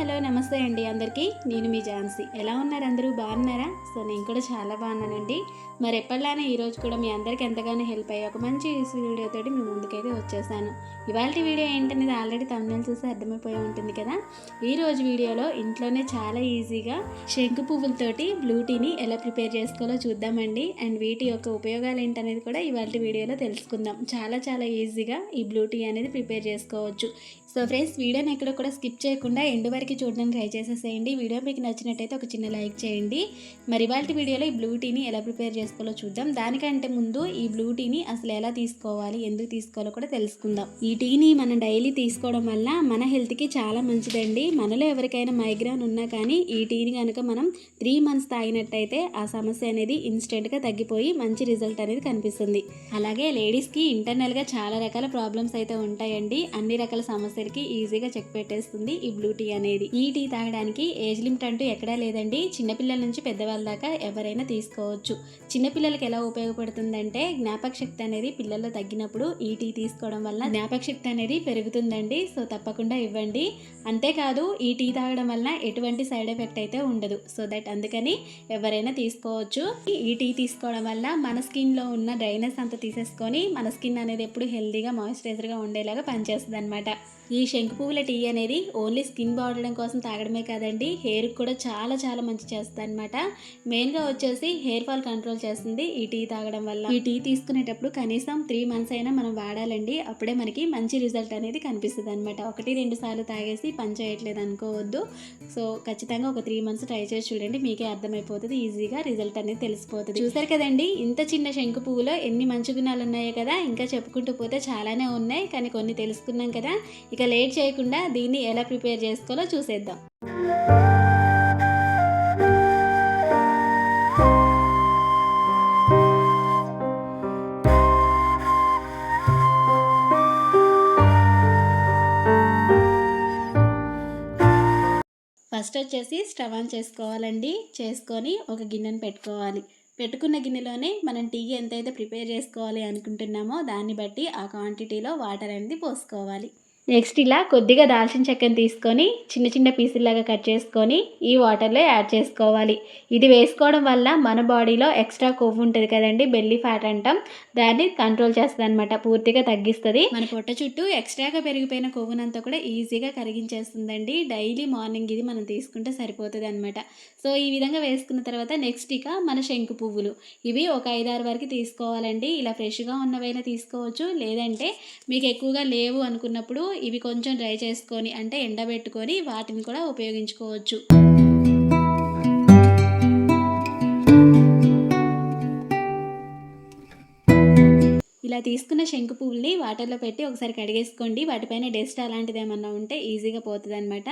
Hello నమస్తే అండి అందరికీ. నేను మీ ఝాన్సీ. ఎలా ఉన్నారు అందరూ? బాగున్నారా? సో నేను కూడా చాలా బాగున్నానండి. మరి ఎప్పటిలానే ఈరోజు కూడా మీ అందరికీ ఎంతగానో హెల్ప్ అయ్యి ఒక మంచి వీడియోతో వీడియోతోటి మీ ముందుకైతే వచ్చేసాను. ఇవాళ వీడియో ఏంటనేది ఆల్రెడీ తమిళ చూసి అర్థమైపోయి ఉంటుంది కదా? ఈ రోజు వీడియోలో ఇంట్లోనే చాలా ఈజీగా శంకు పువ్వులతోటి బ్లూ టీని ఎలా ప్రిపేర్ చేసుకోవాలో చూద్దామండి. అండ్ వీటి యొక్క ఉపయోగాలు ఏంటనేది కూడా ఇవాళ వీడియోలో తెలుసుకుందాం. చాలా చాలా ఈజీగా ఈ బ్లూ టీ అనేది ప్రిపేర్ చేసుకోవచ్చు. సో ఫ్రెండ్స్ వీడియోని ఎక్కడ కూడా స్కిప్ చేయకుండా ఎండ్ వరకు చూడడానికి ట్రై చేసేసేయండి. వీడియో మీకు నచ్చినట్టయితే ఒక చిన్న లైక్ చేయండి. మరి ఇవాళ వీడియోలో ఈ బ్లూ టీని ఎలా ప్రిపేర్ చేసుకోవాలో చూద్దాం. దానికంటే ముందు ఈ బ్లూ టీని అసలు ఎలా తీసుకోవాలి ఎందుకు తీసుకోవాలో కూడా తెలుసుకుందాం. ఈ టీని మనం డైలీ తీసుకోవడం వల్ల మన హెల్త్కి చాలా మంచిదండి. మనలో ఎవరికైనా మైగ్రేన్ ఉన్నా కానీ ఈ టీని కనుక మనం త్రీ మంత్స్ తాగినట్టయితే ఆ సమస్య అనేది ఇన్స్టెంట్గా తగ్గిపోయి మంచి రిజల్ట్ అనేది కనిపిస్తుంది. అలాగే లేడీస్కి ఇంటర్నల్గా చాలా రకాల ప్రాబ్లమ్స్ అయితే ఉంటాయండి. అన్ని రకాల వచ్చేసరికి ఈజీగా చెక్ పెట్టేస్తుంది ఈ బ్లూ టీ అనేది. ఈ టీ తాగడానికి ఏజ్ లిమిట్ అంటూ ఎక్కడా లేదండి. చిన్నపిల్లల నుంచి పెద్దవాళ్ళ దాకా ఎవరైనా తీసుకోవచ్చు. చిన్నపిల్లలకి ఎలా ఉపయోగపడుతుందంటే జ్ఞాపక శక్తి అనేది పిల్లల్లో తగ్గినప్పుడు ఈ టీ తీసుకోవడం వల్ల జ్ఞాపక శక్తి అనేది పెరుగుతుందండి. సో తప్పకుండా ఇవ్వండి. అంతేకాదు ఈ టీ తాగడం వల్ల ఎటువంటి సైడ్ ఎఫెక్ట్ అయితే ఉండదు. సో దట్ అందుకని ఎవరైనా తీసుకోవచ్చు. ఈ టీ తీసుకోవడం వల్ల మన స్కిన్లో ఉన్న డ్రైనెస్ అంతా తీసేసుకొని మన స్కిన్ అనేది ఎప్పుడు హెల్తీగా మాయిశ్చరైజర్గా ఉండేలాగా పనిచేస్తుంది అనమాట ఈ శంకు పువ్వుల టీ అనేది ఓన్లీ స్కిన్ బాగుండడం కోసం తాగడమే కాదండి. హెయిర్కి కూడా చాలా చాలా మంచి చేస్తుంది అనమాట మెయిన్గా వచ్చేసి హెయిర్ ఫాల్ కంట్రోల్ చేస్తుంది ఈ టీ తాగడం వల్ల. ఈ టీ తీసుకునేటప్పుడు కనీసం త్రీ మంత్స్ అయినా మనం వాడాలండి. అప్పుడే మనకి మంచి రిజల్ట్ అనేది కనిపిస్తుంది అనమాట ఒకటి రెండు సార్లు తాగేసి పనిచేయట్లేదు అనుకోవద్దు. సో ఖచ్చితంగా ఒక త్రీ మంత్స్ ట్రై చేసి చూడండి. మీకే అర్థమైపోతుంది ఈజీగా రిజల్ట్ అనేది తెలిసిపోతుంది. చూసారు కదండి? ఇంత చిన్న శంకు పువ్వులో ఎన్ని మంచి గుణాలు ఉన్నాయో కదా? ఇంకా చెప్పుకుంటూ పోతే చాలానే ఉన్నాయి. కానీ కొన్ని తెలుసుకున్నాం కదా? ఇక లేట్ చేయకుండా దీన్ని ఎలా ప్రిపేర్ చేసుకోవాలో చూసేద్దాం. ఫస్ట్ వచ్చేసి స్టవ్ ఆన్ చేసుకోవాలండి. చేసుకొని ఒక గిన్నెను పెట్టుకోవాలి. పెట్టుకున్న గిన్నెలోనే మనం టీ ఎంతైతే ప్రిపేర్ చేసుకోవాలి అనుకుంటున్నామో దాన్ని బట్టి ఆ క్వాంటిటీలో వాటర్ అనేది పోసుకోవాలి. నెక్స్ట్ ఇలా కొద్దిగా దాల్చిన చెక్కను తీసుకొని చిన్న చిన్న పీసుల్లాగా కట్ చేసుకొని ఈ వాటర్లో యాడ్ చేసుకోవాలి. ఇది వేసుకోవడం వల్ల మన బాడీలో ఎక్స్ట్రా కొవ్వు ఉంటుంది కదండి బెల్లీ ఫ్యాట్ అంటాం. దాన్ని కంట్రోల్ చేస్తుంది అనమాట పూర్తిగా తగ్గిస్తుంది. మన పొట్ట చుట్టూ ఎక్స్ట్రాగా పెరిగిపోయిన కొవ్వునంతా కూడా ఈజీగా కరిగించేస్తుందండి. డైలీ మార్నింగ్ ఇది మనం తీసుకుంటే సరిపోతుంది అనమాట సో ఈ విధంగా వేసుకున్న తర్వాత నెక్స్ట్ ఇక మన శంకు పువ్వులు. ఇవి ఒక ఐదారు వరకు తీసుకోవాలండి. ఇలా ఫ్రెష్గా ఉన్నవైనా తీసుకోవచ్చు. లేదంటే మీకు ఎక్కువగా లేవు అనుకున్నప్పుడు ఇవి కొంచెం డ్రై చేసుకొని అంటే ఎండబెట్టుకొని వాటిని కూడా ఉపయోగించుకోవచ్చు. ఇలా తీసుకున్న శంకు పువ్వుల్ని వాటర్లో పెట్టి ఒకసారి కడిగేసుకోండి. వాటిపైన డస్ట్ అలాంటిది ఏమన్నా ఉంటే ఈజీగా పోతుంది అనమాట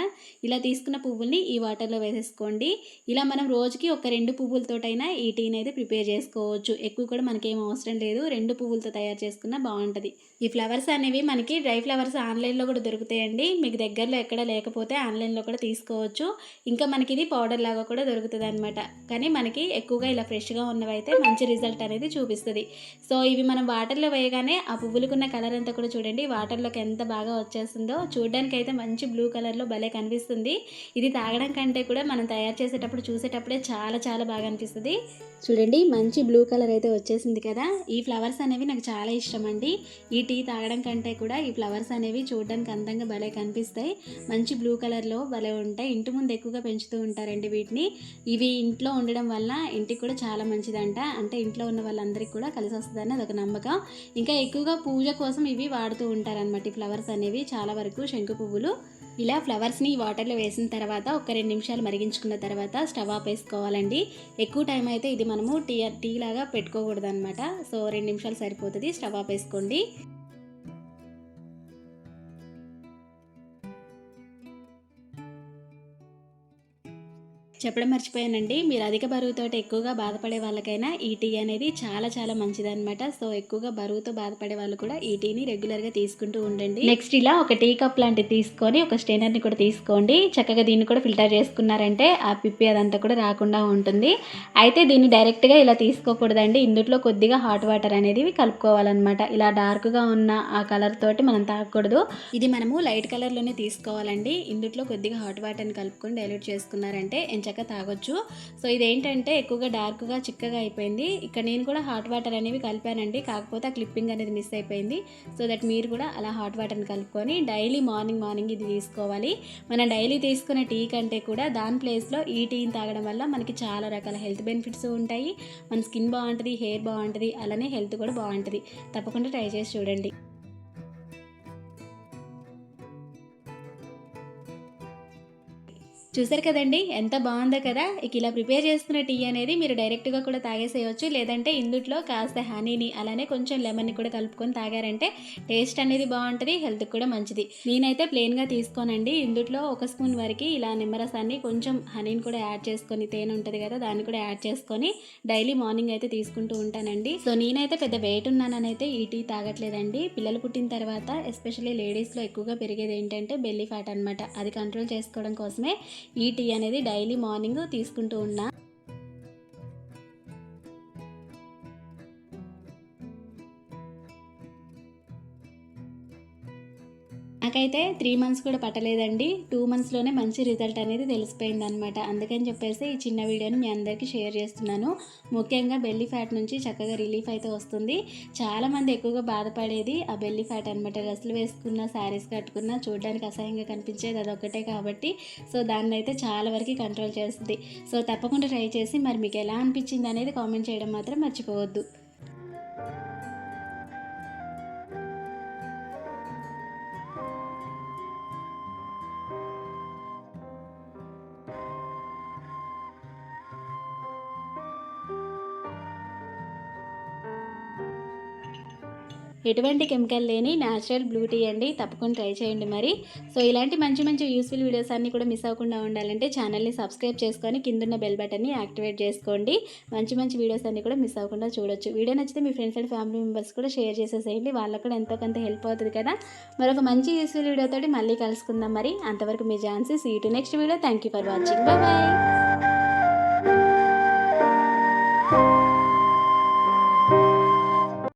ఇలా తీసుకున్న పువ్వుల్ని ఈ వాటర్లో వేసేసుకోండి. ఇలా మనం రోజుకి ఒక రెండు పువ్వులతోటైనా ఈ టీని అయితే ప్రిపేర్ చేసుకోవచ్చు. ఎక్కువ కూడా మనకేం అవసరం లేదు. రెండు పువ్వులతో తయారు చేసుకున్నా బాగుంటుంది. ఈ ఫ్లవర్స్ అనేవి మనకి డ్రై ఫ్లవర్స్ ఆన్లైన్లో కూడా దొరుకుతాయండి. మీకు దగ్గరలో ఎక్కడ లేకపోతే ఆన్లైన్లో కూడా తీసుకోవచ్చు. ఇంకా మనకి ఇది పౌడర్ లాగా కూడా దొరుకుతుంది అనమాట కానీ మనకి ఎక్కువగా ఇలా ఫ్రెష్గా ఉన్నవైతే మంచి రిజల్ట్ అనేది చూపిస్తుంది. సో ఇవి మనం వాటర్లో వేయగానే ఆ పువ్వులకున్న కలర్ అంతా కూడా చూడండి. వాటర్లోకి ఎంత బాగా వచ్చేస్తుందో చూడడానికి అయితే మంచి బ్లూ కలర్లో భలే కనిపిస్తుంది. ఇది తాగడం కంటే కూడా మనం తయారు చేసేటప్పుడు చూసేటప్పుడే చాలా చాలా బాగా అనిపిస్తుంది. చూడండి మంచి బ్లూ కలర్ అయితే వచ్చేసింది కదా. ఈ ఫ్లవర్స్ అనేవి నాకు చాలా ఇష్టం అండి. ఈ టీ తాగడం కంటే కూడా ఈ ఫ్లవర్స్ అనేవి చూడడానికి అందంగా భలే కనిపిస్తాయి. మంచి బ్లూ కలర్లో భలే ఉంటాయి. ఇంటి ముందు ఎక్కువగా పెంచుతూ ఉంటారండి వీటిని. ఇవి ఇంట్లో ఉండడం వల్ల ఇంటికి కూడా చాలా మంచిదంట. అంటే ఇంట్లో ఉన్న వాళ్ళందరికీ కూడా కలిసి వస్తుందని అదొక నమ్మకం. ఇంకా ఎక్కువగా పూజ కోసం ఇవి వాడుతూ ఉంటారనమాట ఈ ఫ్లవర్స్ అనేవి చాలా వరకు శంకు పువ్వులు. ఇలా ఫ్లవర్స్ని వాటర్లో వేసిన తర్వాత ఒక రెండు నిమిషాలు మరిగించుకున్న తర్వాత స్టవ్ ఆఫ్ వేసుకోవాలండి. ఎక్కువ టైం అయితే ఇది మనము టీ టీ లాగా పెట్టుకోకూడదు అనమాట సో రెండు నిమిషాలు సరిపోతుంది. స్టవ్ ఆఫ్ వేసుకోండి. చెప్పడం మర్చిపోయానండి. మీరు అధిక బరువుతో ఎక్కువగా బాధపడే వాళ్ళకైనా ఈ టీ అనేది చాలా చాలా మంచిదన్నమాట. సో ఎక్కువగా బరువుతో బాధపడే వాళ్ళు కూడా ఈ టీని రెగ్యులర్గా తీసుకుంటూ ఉండండి. నెక్స్ట్ ఇలా ఒక టీ కప్ లాంటిది తీసుకొని ఒక స్టెయినర్ని కూడా తీసుకోండి. చక్కగా దీన్ని కూడా ఫిల్టర్ చేసుకున్నారంటే ఆ పిప్పి అదంతా కూడా రాకుండా ఉంటుంది. అయితే దీన్ని డైరెక్ట్గా ఇలా తీసుకోకూడదండి. ఇందులో కొద్దిగా హాట్ వాటర్ అనేది కలుపుకోవాలన్నమాట. ఇలా డార్క్గా ఉన్న ఆ కలర్ తోటి మనం తాగకూడదు. ఇది మనము లైట్ కలర్లోనే తీసుకోవాలండి. ఇందులో కొద్దిగా హాట్ వాటర్ని కలుపుకొని డైల్యూట్ చేసుకున్నారంటే చక్క తాగొచ్చు. సో ఇదేంటంటే ఎక్కువగా డార్క్గా చిక్కగా అయిపోయింది. ఇక్కడ నేను కూడా హాట్ వాటర్ అనేవి కలిపానండి. కాకపోతే ఆ క్లిప్పింగ్ అనేది మిస్ అయిపోయింది. సో దట్ మీరు కూడా అలా హాట్ వాటర్ని కలుపుకొని డైలీ మార్నింగ్ మార్నింగ్ ఇది తీసుకోవాలి. మనం డైలీ తీసుకునే టీ కంటే కూడా దాని ప్లేస్లో ఈ టీని తాగడం వల్ల మనకి చాలా రకాల హెల్త్ బెనిఫిట్స్ ఉంటాయి. మన స్కిన్ బాగుంటుంది హెయిర్ బాగుంటుంది అలానే హెల్త్ కూడా బాగుంటుంది. తప్పకుండా ట్రై చేసి చూడండి. చూసారు కదండి? ఎంత బాగుందో కదా? ఇక ఇలా ప్రిపేర్ చేసుకున్న టీ అనేది మీరు డైరెక్ట్గా కూడా తాగేసేయచ్చు. లేదంటే ఇందుట్లో కాస్త హనీని అలానే కొంచెం లెమన్ని కూడా కలుపుకొని తాగారంటే టేస్ట్ అనేది బాగుంటుంది హెల్త్కి కూడా మంచిది. నేనైతే ప్లెయిన్గా తీసుకోనండి. ఇందుట్లో ఒక స్పూన్ వరకు ఇలా నిమ్మరసాన్ని కొంచెం హనీని కూడా యాడ్ చేసుకొని తేనె ఉంటుంది కదా దాన్ని కూడా యాడ్ చేసుకొని డైలీ మార్నింగ్ అయితే తీసుకుంటూ ఉంటానండి. సో నేనైతే పెద్ద వెయిట్ ఉన్నానని అయితే ఈ టీ తాగట్లేదండి. పిల్లలు పుట్టిన తర్వాత ఎస్పెషల్లీ లేడీస్లో ఎక్కువగా పెరిగేది ఏంటంటే బెల్లీ ఫ్యాట్ అనమాట అది కంట్రోల్ చేసుకోవడం కోసమే ఈ టీ అనేది డైలీ మార్నింగ్ తీసుకుంటూ ఉన్నా. నాకైతే త్రీ మంత్స్ కూడా పట్టలేదండి. టూ మంత్స్లోనే మంచి రిజల్ట్ అనేది తెలిసిపోయింది అనమాట అందుకని చెప్పేసి ఈ చిన్న వీడియోని మీ అందరికీ షేర్ చేస్తున్నాను. ముఖ్యంగా బెల్లీ ఫ్యాట్ నుంచి చక్కగా రిలీఫ్ అయితే వస్తుంది. చాలామంది ఎక్కువగా బాధపడేది ఆ బెల్లీ ఫ్యాట్ అనమాట డ్రెస్సులు వేసుకున్న శారీస్ కట్టుకున్న చూడడానికి అసహ్యంగా కనిపించేది అదొక్కటే కాబట్టి సో దాన్ని అయితే చాలా వరకు కంట్రోల్ చేస్తుంది. సో తప్పకుండా ట్రై చేసి మరి మీకు ఎలా అనిపించింది అనేది కామెంట్ చేయడం మాత్రం మర్చిపోవద్దు. ఎటువంటి కెమికల్ లేని న్యాచురల్ బ్లూ టీ అండి. తప్పకుండా ట్రై చేయండి మరి. సో ఇలాంటి మంచి మంచి యూస్ఫుల్ వీడియోస్ అన్నీ కూడా మిస్ అవ్వకుండా ఉండాలంటే ఛానల్ని సబ్స్క్రైబ్ చేసుకొని కిందున్న బెల్ బటన్ని యాక్టివేట్ చేసుకోండి. మంచి మంచి వీడియోస్ అన్నీ కూడా మిస్ అవ్వకుండా చూడొచ్చు. వీడియో నచ్చితే మీ ఫ్రెండ్స్ అండ్ ఫ్యామిలీ మెంబర్స్ కూడా షేర్ చేసేసేయండి. వాళ్ళకు కూడా ఎంతో కొంత హెల్ప్ అవుతుంది కదా. మరొక మంచి యూస్ఫుల్ వీడియోతో మళ్ళీ కలుసుకుందాం మరి. అంతవరకు మీ ఛాన్సీ see to next video. Thank you for watching. Bye.